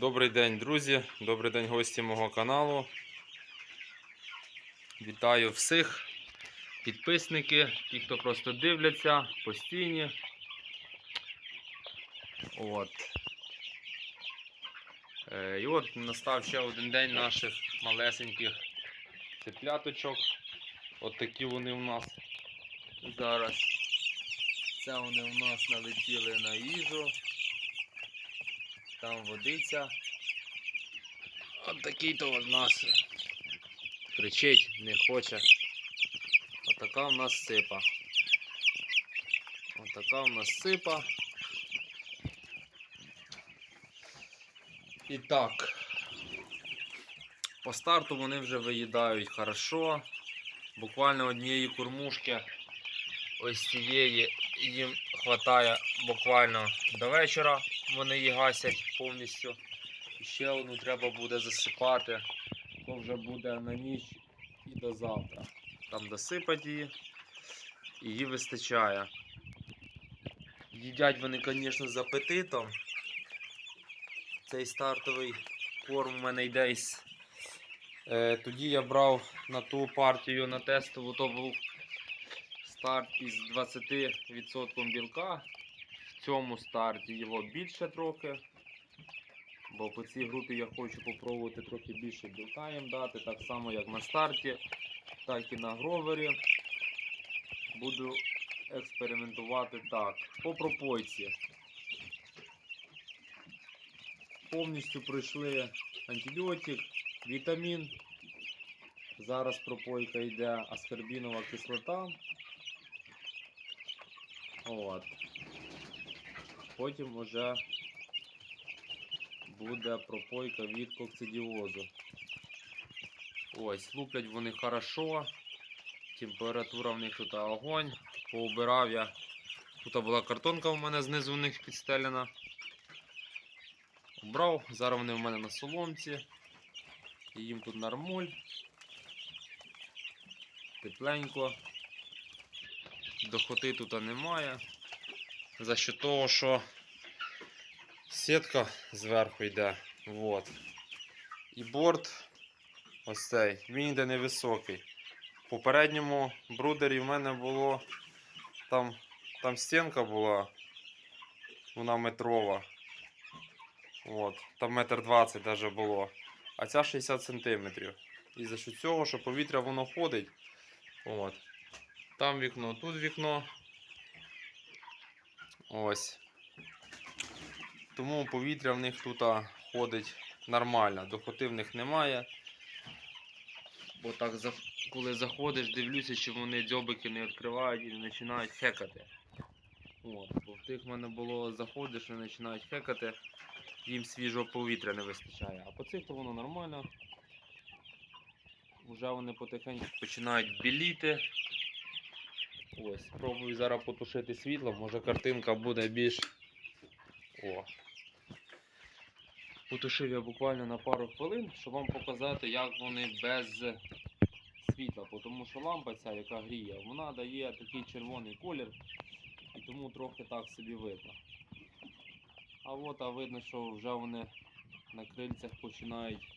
Добрий день, друзі, добрий день, гості мого каналу. Вітаю всіх підписники, ті, хто просто дивляться, постійні. От. Е, І от настав ще один день наших малесеньких цепляточок. От такі вони у нас зараз. Це вони у нас налетіли на їжу. Там водиця. От такий то у нас кричить, не хоче. Отака у нас сипа. Отака у нас сипа. І так. По старту вони вже виїдають хорошо. Буквально однієї кормушки ось цієї їм вистачає буквально до вечора. Вони її гасять повністю. І ще одну треба буде засипати. То вже буде на ніч і до завтра. Там досипать її. Її вистачає. Їдять вони, звісно, з апетитом. Цей стартовий корм у мене йде із. Е, тоді я брав на ту партію на тестову, то був старт із 20% білка. Цьому старті його більше трохи. Бо по цій групі я хочу попробувати трохи більше білка їм дати, так само як на старті, так і на гровері. Буду експериментувати так. По пропойці. Повністю пройшли антибіотик, вітамін. Зараз пропойка йде аскорбінова кислота. От. Потім вже буде пропойка від кокцидіозу. Ось, луплять вони хорошо. Температура в них тут огонь. Поубирав я. Тут була картонка у мене знизу у них підстелена. Убрав, зараз вони в мене на соломці. Їм тут нормуль. Тепленько. Дохоти тут немає. За що того, що сітка зверху йде. Вот. І борт ось цей, він йде невисокий. В попередньому брудері в мене було там, там стінка була, вона метрова. От, там метр двадцять даже було. А ця 60 сантиметрів. І за що цього, що повітря воно ходить. От. Там вікно, тут вікно. Ось. Тому повітря в них тут ходить нормально. Дохоти в них немає. Бо так, коли заходиш, дивлюся, чи вони дзьобики не відкривають і не починають хекати. От. Бо в тих в мене було заходиш, вони починають хекати, їм свіжого повітря не вистачає. А по цих то воно нормально. Вже вони потихеньку починають біліти. Ось, спробую зараз потушити світло, може картинка буде більш. О. Потушив я буквально на пару хвилин, щоб вам показати, як вони без світла. Тому що лампа ця, яка гріє, вона дає такий червоний колір і тому трохи так собі видно. А от а видно, що вже вони на крильцях починають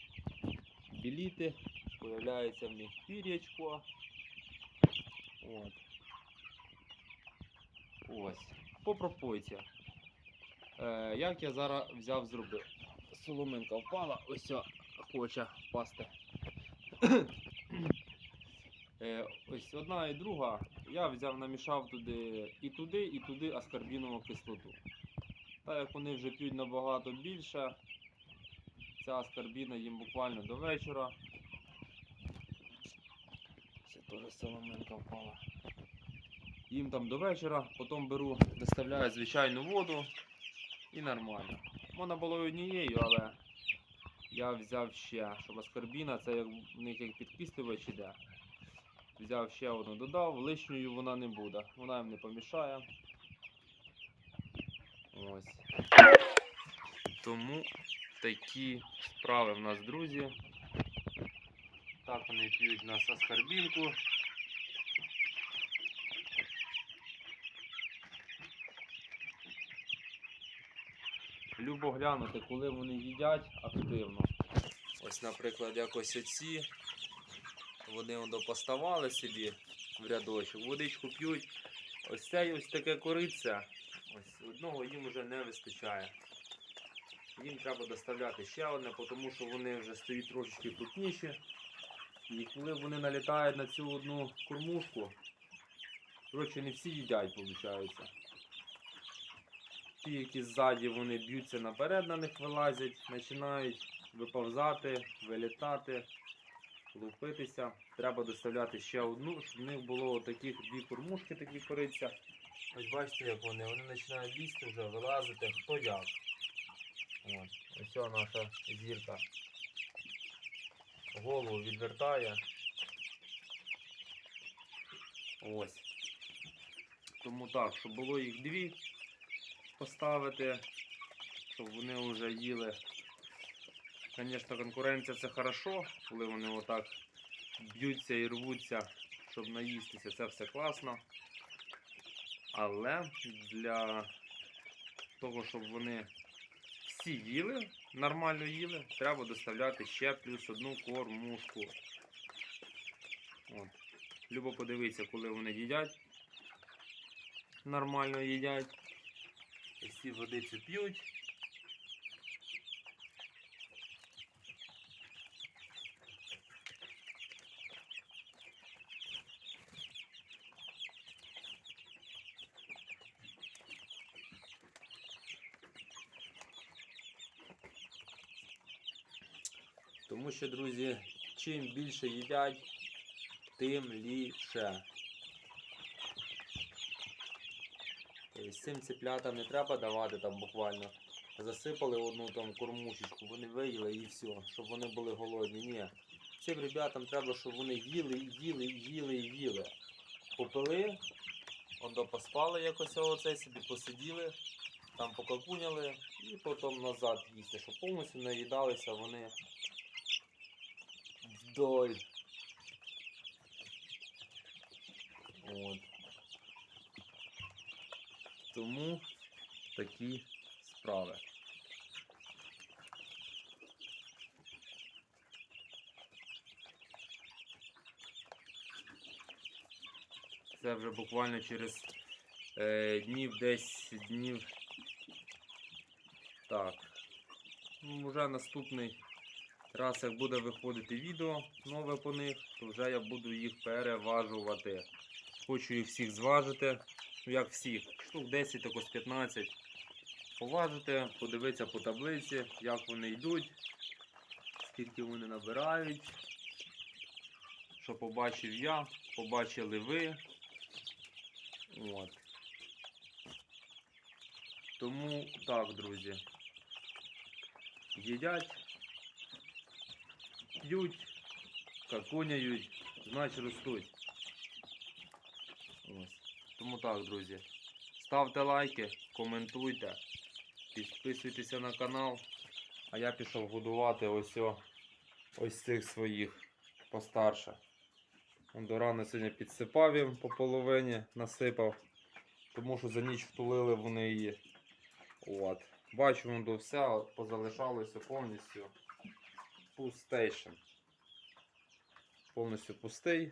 біліти, появляється в них пір'ячко. От. Ось. По пропойці. Е, як я зараз взяв зробив? Соломинка впала, ось хоче впасти. е, ось одна і друга. Я взяв, намішав туди і туди, і туди аскорбінову кислоту. Так як вони вже п'ють набагато більше, ця аскорбіна їм буквально до вечора. Це теж соломинка впала їм там до вечора, потім беру, доставляю звичайну воду і нормально. Можна було й однією, але я взяв ще, щоб аскорбіна, це як в них як підкислювач іде. Взяв ще одну, додав, лишньою вона не буде, вона їм не помішає. Ось. Тому такі справи в нас, друзі. Так вони п'ють у нас любо глянути, коли вони їдять активно. Ось, наприклад, якось оці. Вони поставали собі в рядочок, водичку п'ють. Ось це ось таке кориця. Ось одного їм вже не вистачає. Їм треба доставляти ще одне, тому що вони вже стають трошечки крупніші. І коли вони налітають на цю одну кормушку, коротше, не всі їдять, виходить. Ті, які ззаді вони б'ються наперед, на них вилазять, починають виповзати, вилітати, лупитися. Треба доставляти ще одну, щоб в них було таких дві кормушки, такі кориця. Ось бачите, як вони, вони починають лізти вже, вилазити, хто як. Ось ця наша зірка. Голову відвертає. Ось. Тому так, щоб було їх дві поставити, щоб вони вже їли. Звісно, конкуренція це хорошо, коли вони отак б'ються і рвуться, щоб наїстися, це все класно. Але для того, щоб вони всі їли, нормально їли, треба доставляти ще плюс одну кормушку. От. Любо подивитися, коли вони їдять. Нормально їдять. Всі водицю п'ють. Тому що, друзі, чим більше їдять, тим ліше. Цим циплятам не треба давати там буквально. Засипали одну там кормушечку, вони виїли і все, щоб вони були голодні. Ні. Цим ребятам треба, щоб вони їли, і їли, і їли, і їли. Попили, ондо поспали якось оце собі, посиділи, там покакуняли і потім назад їсти, щоб повністю наїдалися вони вдоль. От. Тому такі справи. Це вже буквально через е, днів 10 днів. Так. Ну, вже наступний раз, як буде виходити відео нове по них, то вже я буду їх переважувати. Хочу їх всіх зважити. Ну як всіх, штук 10, також 15. Поважити, подивитися по таблиці, як вони йдуть, скільки вони набирають. Що побачив я, побачили ви. От. Тому так, друзі. Їдять, п'ють, какуняють, значить ростуть. Ось. Тому так, друзі. Ставте лайки, коментуйте, підписуйтеся на канал. А я пішов годувати ось о, ось цих своїх постарше. До рани сьогодні підсипав їм по половині, насипав, тому що за ніч втулили вони її. От. Бачу, до все позалишалося повністю пустейшн. Повністю пустий.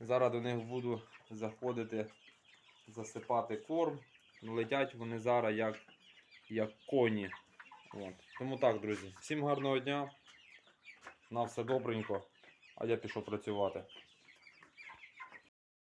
Зараз до них буду заходити, засипати корм. Летять вони зараз як, як коні. От. Тому так, друзі. Всім гарного дня. На все добренько. А я пішов працювати.